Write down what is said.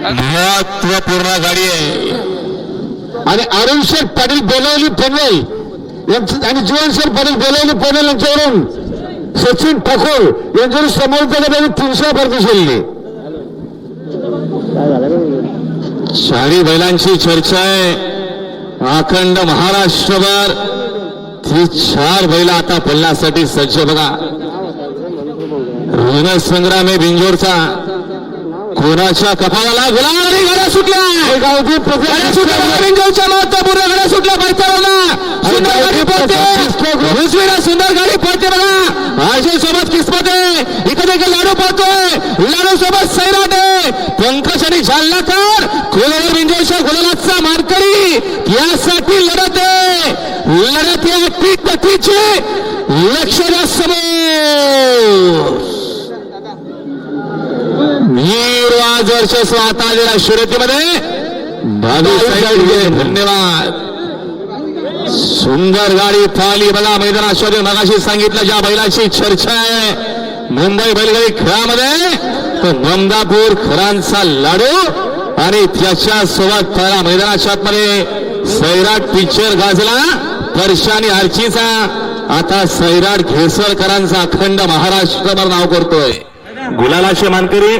महत्त्वपूर्ण गाडी आहे. आणि अरुण शेठ पाटील बोलावली पनवेल आणि जीवन शेठ पाटील बोलावली पनवेल यांच्यावरून. सचिन ठाकूर यांच्यावरून समोर त्यांनी तीनशे भरती शिरले चारी बैलांची चर्चा आहे. अखंड महाराष्ट्रभर. ती चार बैल आता पल्ल्यासाठी सज्ज बघा. रणसंग्राम आहे बिंजोरचा. कोणाच्या कपाळाला गुलाबी गाड्या सुटल्या बिंजोरच्या महत्त्वपूर्ण गाड्या सुटल्या बैलगाडीला सुंदर गाडी पळते. उजवीला सुंदर गाडी पळते बघा. अजय सोबत किस्मत आहे. इकडे देखील लाडू पळतोय. लाडू सोबत सैराट आहे. पंकज आणि जालनाकर कोलावर बिंजोरच्या गुलालाचा मानकरी. यासाठी लढत आहे. लढत या टीची लक्ष द्या समोर आज वर्चस्व आता आलेल्या शर्यतीमध्ये धन्यवाद. सुंदर गाडी पाहिली बघा मैदानामध्ये मगाशी सांगितलं ज्या बैलाची चर्चा आहे. मुंबई बैलगाडी खेळामध्ये तो ममदापूर खरांचा लाडू आणि त्याच्या सोबत पहिला मैदानाच्या आतमध्ये सैराट पिक्चर गाजला वर्षा आणि आर्चीचा. आता सैराट घेसरकरांचा अखंड महाराष्ट्रभर नाव करतोय. गुलालाचे मानकरी